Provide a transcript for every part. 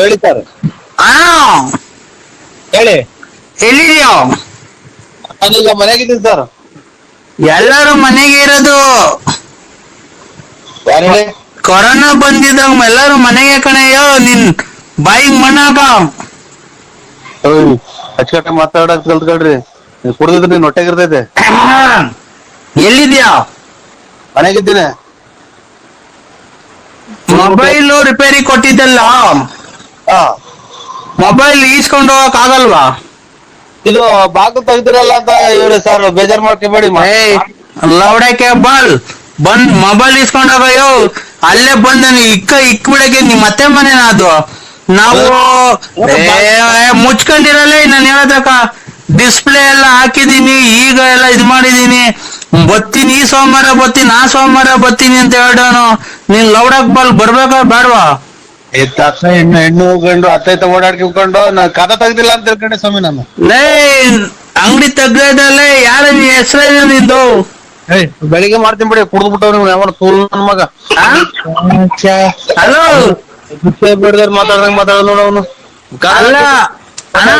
ಹೇಳಿ ಸರ್ ಅಣ್ಣ ಹೇಳಿ. ಎಲ್ಲಿದ್ಯೋ? ನಾನೀಗ ಮನೆಗಿದ್ದೀನಿ ಸರ್ ಎಲ್ಲರೂ ಮನೆಗೆ ಇರೋದು. ಯಾರು ಹೇಳಿ? ಕೊರೋನಾ ಬಂದಿದ್ದಾಗ ಎಲ್ಲರೂ ಮನೆಗೆ ಕಣಯ್ಯೋ ನಿನ್ ಬಾಯಿಗೆ ಮಣ್ಣಾಕ ಅಚ್ಚಕಟ್ಟ ಮಾತಾಡಕ್ ಕಲ್ತ್ಕೊಳ್ರಿ. ಕುಡಿದ್ರೆ ಕುಡ್ದಿದ್ರೆ ನೀನ್ ಹೊಟ್ಟೆಗಿರ್ತೈತೆ ಎಲ್ಲಿದ್ಯಾ? ಮನೆಗಿದ್ದೀನಿ. ಮೊಬೈಲು ರಿಪೇರಿ ಕೊಟ್ಟಿದ್ದಲ್ಲ. ಹಾ. ಮೊಬೈಲ್ ಈಸ್ಕೊಂಡು ಹೋಗಕ್ ಆಗಲ್ವಾ? ಇದು ಬಾಗಿಲು ತೆಗ್ದಿರಲ್ಲ ಅಂತ ಇವ್ರೆ ಸರ್ ಬೇಜಾರ್ ಮಾಡ್ಕೊಬೇಡಿ ಏಯ್ ಲೌಡಕ್ಕೆ ಬಾಲ್ ಬಂದ್ ಮೊಬೈಲ್ ಇಸ್ಕೊಂಡ್ ಹೋಗಯ್ಯೋ ಅಲ್ಲೇ ಬಂದ್ ಇಕ್ಕ ಇಕ್ ಬಿಡಕ್ಕೆ ನಿಮ್ ಮತ್ತೆ ಮನೆನ ಅದು? ನಾವು ಮುಚ್ಕೊಂಡಿರಲ್ಲ ನಾನು ಹೇಳದಕ್ಕ? ಡಿಸ್ಪ್ಲೇ ಎಲ್ಲ ಹಾಕಿದೀನಿ ಈಗ ಎಲ್ಲ ಇದ್ ಮಾಡಿದೀನಿ. ಬತ್ತೀನಿ ಈ ಸೋಮವಾರ ಬತ್ತೀನಿ ಆ ಸೋಮವಾರ ಬತ್ತೀನಿ ಅಂತ ಹೇಳೋನು ನೀನ್ ಲೌಡಕ್ ಬಾಲ್ ಬರ್ಬೇಕಾ ಬೇಡವಾ? ತಕ್ಷಣ ಹೆಣ್ಣು ಹೆಣ್ಣು ಗಂಡು ಅತ್ತೈತ ಹೋಗ್ಕೊಂಡು ನಾ ಕದ ತೆಗ್ದಿಲ್ಲ ಅಂತ ತಿಳ್ಕೊಂಡೆ ಸ್ವಾಮಿ ನಾನು. ಲೇ ಅಂಗಡಿ ತೆಗ್ದಲ್ಲೇ ಯಾರ ನೀ ಹೆಸರೇನು ನಿಂದು? ಏಯ್ ಬೆಳಿಗ್ಗೆ ಮಾಡ್ತೀನಿ ಬಿಡಿ ಕುಡ್ದು ಬಿಟ್ಟವ್ ನೀವು ಯಾವ ತೋಲ್ ನನ್ ಮಗ. ಹಲೋ? ಬಿಡದ್ರ ಮಾತಾಡ್ದಂಗ್ ಮಾತಾಡೋದು ನೋಡ ಅವನು. ಅಲ್ಲ ಅಣ್ಣ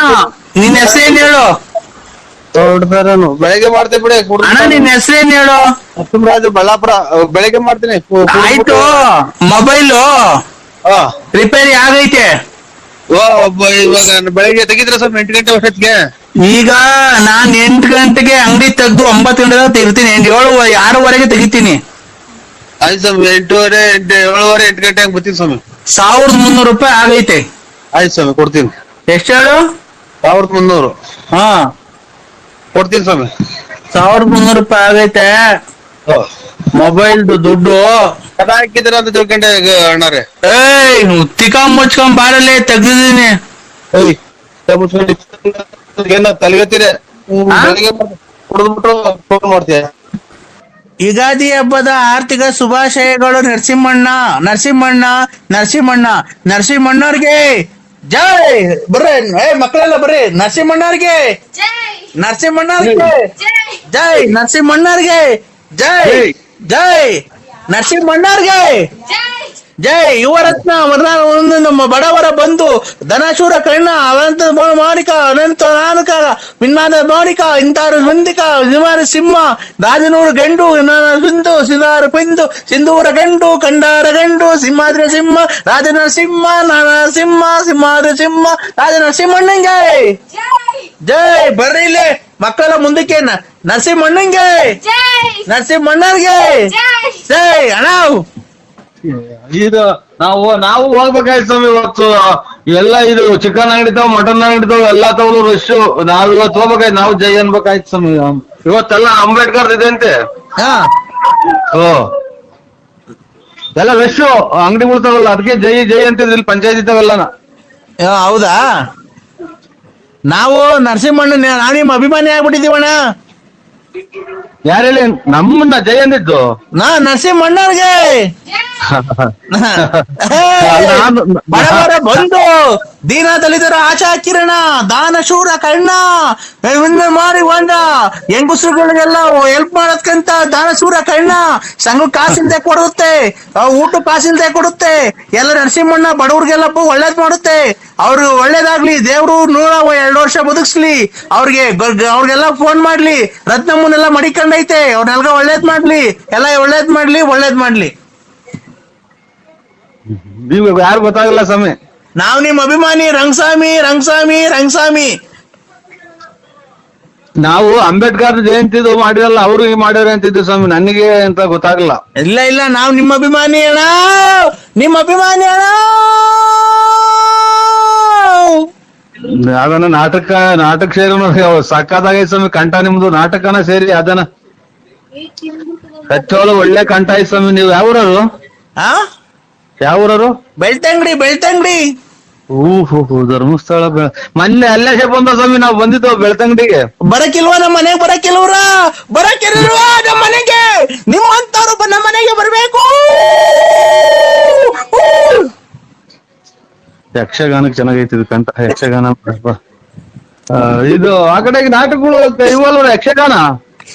ನಿನ್ ಹೆಸರೇನ್ ಹೇಳು? ದೊಡ್ಡದಾರನು ಬೆಳಿಗ್ಗೆ ಮಾಡ್ತೀನಿ ಬಿಡಿ ಕುಡ್ದು ಅಣ್ಣ ನಿನ್ ಹೆಸರೇನ್ ಹೇಳು? ನರಸಿಂಹರಾಜು ಬಳ್ಳಾಪುರ ಅಹ್, ಬೆಳಿಗ್ಗೆ ಮಾಡ್ತೀನಿ. ಕು- ಕುಡ್ದು ಆಯ್ತು ಬಿಟ್ಟು- ಮೊಬೈಲು. ರಿಪೇರಿ ಆಗೈತೆ. ಓ ಒಬ್ಬ ಇವಾಗ ಬೆಳಿಗ್ಗೆ ತೆಗಿದ್ರೆ ಸ್ವಲ್ಪ ಎಂಟು ಗಂಟೆ ವರ್ಷಕ್ಕೆ ಈಗ ನಾನ್ ಎಂಟು ಗಂಟೆಗೆ ಅಂಗಡಿ ತೆಗ್ದು ಒಂಬತ್ತು ಗಂಟೆ ತೆಗಿತೀನಿ. ಎಂಟು ಏಳು ಆರೂವರೆಗೆ ತೆಗಿತೀನಿ. ಆಯ್ತು ಸ್ವಾಮಿ ಎಂಟೂವರೆ ಎಂಟು ಏಳುವರೆ ಎಂಟು ಗಂಟೆ ಹಂಗೆ ಬರ್ತೀನಿ ಸ್ವಾಮಿ. ಸಾವಿರದ ಮುನ್ನೂರು ರೂಪಾಯಿ ಆಗೈತೆ. ಆಯ್ತು ಸ್ವಾಮಿ ಕೊಡ್ತೀನಿ. ಎಷ್ಟು ಹೇಳು? ಸಾವಿರದ ಮುನ್ನೂರು. ಹಾ. ಕೊಡ್ತೀನಿ ಸ್ವಾಮಿ. ಸಾವಿರದ ಮುನ್ನೂರು ರೂಪಾಯಿ ಆಗೈತೆ. ಮೊಬೈಲ್ದು ದುಡ್ಡು. ಕದ ಹಾಕಿದ್ರ ಅಂತ ತಿಳ್ಕೊಂಡೆ ಅಣ್ಣಾರೆ. ಏಯ್ ತಿಕಾಂ ಮುಚ್ಕೊಂಡ್ ಬಾರಲ್ಲೇ ತೆಗ್ದಿದ್ದೀನಿ. ಏಯ್ ಏನೋ ತಲೆಗತ್ತೀರಿ ಫೋನ್ ಮಾಡ್ತೀಯ? ಯುಗಾದಿ ಹಬ್ಬದ ಆರ್ಥಿಕ ಶುಭಾಶಯಗಳು ನರಸಿಂಹಣ್ಣ ನರಸಿಂಹಣ್ಣ ನರಸಿಂಹಣ್ಣ ನರಸಿಂಹಣ್ಣವ್ರಿಗೆ ಜೈ! ಬರ್ರಿ ಏ ಮಕ್ಕಳೆಲ್ಲ ಬರ್ರಿ ನರಸಿಂಹಣ್ಣವ್ರಿಗೆ ಜೈ! ನರಸಿಂಹಣ್ಣವ್ರಿಗೆ ಜೈ ಜೈ! ನರಸಿಂಹಣ್ಣವ್ರಿಗೆ ಜೈ! ಜೈ. ನರಸಿಂಹ ಮಣ್ಣಾರ್ ಜೈ ಜೈ ಯುವರತ್ನ ಒಂದು ನಮ್ಮ ಬಡವರ ಬಂಧು ಧನಶೂರ ಕಣ್ಣ ಅನಂತ ಮಾಣಿಕ ಅನಂತ ನಾನಕ ಮಿನ್ನಾದ ಮಾಣಿಕ ಇಂತಾರು ಮಂದಿಕ ನಿವಾರ ಸಿಂಹ ರಾಜನೂರು ಗಂಡು ಸಿಂಧು ಸಿನಾರು ಪಿಂದು ಸಿಂಧೂರ ಗಂಡು ಕಂಡಾರ ಗಂಡು ಸಿಂಹಾದ್ರ ಸಿಂಹ ರಾಜನ ಸಿಂಹ ನಾನ ಸಿಂಹ ಸಿಂಹಾದ್ರ ಸಿಂಹ ರಾಜನ ಸಿಂಹಣ್ಣಂಗೆ. ಜೈ. ಜೈ. ಬರ್ರಿ ಇಲ್ಲೇ ಮಕ್ಕಳ ಮುಂದಕ್ಕೆ ನರಸಿಂಹಣ್ಣಂಗೆ. ಜೈ. ನರಸಿಂಹಣ್ಣರ್ಗೆ ಜೈ. ಹೇ ಅಣ್ಣ. ಇದು ನಾವು ನಾವು ಹೋಗ್ಬೇಕಾಯ್ತು ಸ್ವಾಮಿ ಇವತ್ತು. ಎಲ್ಲ ಇದು ಚಿಕನ್ ಅಂಗಡಿ ತಾವ್ ಮಟನ್ ಅಂಗಡಿ ತಾವ್ ಎಲ್ಲಾ ತಗೊಳ್ಳೋ ರಶ್ ನಾವ್ ಇವತ್ತು ಹೋಗ್ಬೇಕಾಯ್ತು ನಾವು ಜೈ ಅನ್ಬೇಕಾಯ್ತು ಸ್ವಾಮಿ. ಇವತ್ತೆಲ್ಲ ಅಂಬೇಡ್ಕರ್ ಇದೆ ಅಂತೆ ಹಾ. ಓ. ಎಲ್ಲ ರಶ್ ಅಂಗಡಿ ತಗೊಳ್ಳ ಅದಕ್ಕೆ ಜೈ ಜೈ ಅಂತ ಇಲ್ಲಿ ಪಂಚಾಯತ್ ಇದ್ದಾವೆಲ್ಲನ ಏ, ಹೌದಾ? ನಾವು ನರಸಿಂಹಣ್ಣ ನಾನು ನಿಮ್ಮ ಅಭಿಮಾನಿ ಆಗ್ಬಿಟ್ಟಿದೀವಣ್ಣ ಯಾರು ಹೇಳಿ? ನಮ್ಮನ್ನ ಜೈ ಅಂದಿದ್ದು? ನಾ ನರಸಿಂಹಣ್ಣವ್ರಿಗೆ. ಬಡವರ ಬಂಧು ದೀನ ದಲಿತರ ಆಶಾ ಕಿರಣ ದಾನ ಶೂರ ಕಣ್ಣ ಮಾರಿ ಒಂದ ಹೆಂಗುಸ್ರುಗಳಿಗೆಲ್ಲ ಹೆಲ್ಪ್ ಮಾಡೋದ್ಕಂತ ದಾನ ಶೂರ ಕರ್ಣ ಸಂಘ ಕಾಸಿಲ್ದೆ ಕೊಡುತ್ತೆ ಊಟ ಕಾಸಿಲ್ದೆ ಕೊಡುತ್ತೆ ಎಲ್ಲ ನರಸಿಂಹಣ್ಣ ಬಡವ್ರಿಗೆಲ್ಲ ಒಳ್ಳೇದ್ ಮಾಡುತ್ತೆ ಅವ್ರಿಗೆ ಒಳ್ಳೇದಾಗ್ಲಿ ದೇವ್ರು ನೂರ ಎರಡು ವರ್ಷ ಬದುಕ್ಸ್ಲಿ ಅವ್ರಿಗೆ ಅವ್ರಿಗೆಲ್ಲ ಫೋನ್ ಮಾಡ್ಲಿ ರತ್ನಮ್ಮನೆಲ್ಲ ಮಡಿಕೊಂಡೈತೆ ಅವ್ರನ್ನೆಲ್ಲ ಒಳ್ಳೇದ್ ಮಾಡ್ಲಿ ಎಲ್ಲ ಒಳ್ಳೇದ್ ಮಾಡ್ಲಿ ಒಳ್ಳೇದ್ ಮಾಡ್ಲಿ. ನೀವು ಯಾರು ಗೊತ್ತಾಗಲ್ಲ ಸ್ವಾಮಿ? ನಾವ್ ನಿಮ್ ಅಭಿಮಾನಿ ರಂಗಸ್ವಾಮಿ ರಂಗಸ್ವಾಮಿ ರಂಗಸ್ವಾಮಿ. ನಾವು ಅಂಬೇಡ್ಕರ್ ಜಯಂತಿದು ಮಾಡಿರಲ್ಲ ಅವರು ಈ ಮಾಡ್ಯಾರ ಅಂತಿದ್ದು ಸ್ವಾಮಿ ನನಗೆ ಅಂತ ಗೊತ್ತಾಗಲ್ಲ. ಇಲ್ಲ ಇಲ್ಲ ನಾವ್ ನಿಮ್ಮ ಅಭಿಮಾನಿ ಅಣ್ಣ. ನಿಮ್ಮ ಅಭಿಮಾನಿ ಅಣ್ಣ. ಅದನ್ನ ನಾಟಕ ನಾಟಕ ಸೇರಿ ಸಕ್ಕತ್ತಾಗೈತೆ ಸ್ವಾಮಿ ಕಂಠ ನಿಮ್ದು ನಾಟಕನ ಸೇರಿ ಅದನ್ನ. ಕಚ್ಚೋಳು ಒಳ್ಳೆ ಕಂಠ ಐತ್ ಸ್ವಾಮಿ ನೀವು ಯಾವೂರರು ಆ ಊರವರು? ಬೆಳ್ತಂಗಡಿ ಬೆಳ್ತಂಗಡಿ. ಓಹೋ ಹೂ ಹೂ ಧರ್ಮಸ್ಥಳ ಬೆ- ಮೊನ್ನೆ ಅಲ್ಲೇ ಬಂದ ಸ್ವಾಮಿ ನಾವು ಬಂದಿದ್ದು ಬೆಳ್ತಂಗಡಿಗೆ. ಬರಕಿಲ್ವಾ ನಮ್ಮ ಮನೆಗೆ ಬರಕಿಲ್ವ್ರ? ಬರಕಿಲ್ವಾ ನಮ್ಮ ಮನೆಗೆ? ನಿಮ್ಮಂತವ್ರು ಬ- ನಮ್ಮ ಮನೆಗೆ ಬರ್ಬೇಕು. ಯಕ್ಷಗಾನಕ್ಕೆ ಚೆನ್ನಾಗೈತಿ ಇದು ಕಂಠ ಯಕ್ಷಗಾನ ಆ, ಇದು ಆ ಕಡೆಗೆ ನಾಟಕಗಳು ಇವಲ್ವ ಯಕ್ಷಗಾನ?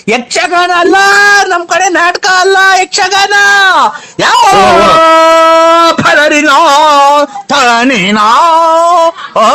ಯಕ್ಷಗಾನ ಅಲ್ಲ ನಮ್ ಕಡೆ ನಾಟಕ ಅಲ್ಲ ಯಕ್ಷಗಾನ ಯಾವ ಫಲರಿನೋ ತಾನೇನಾ ಆ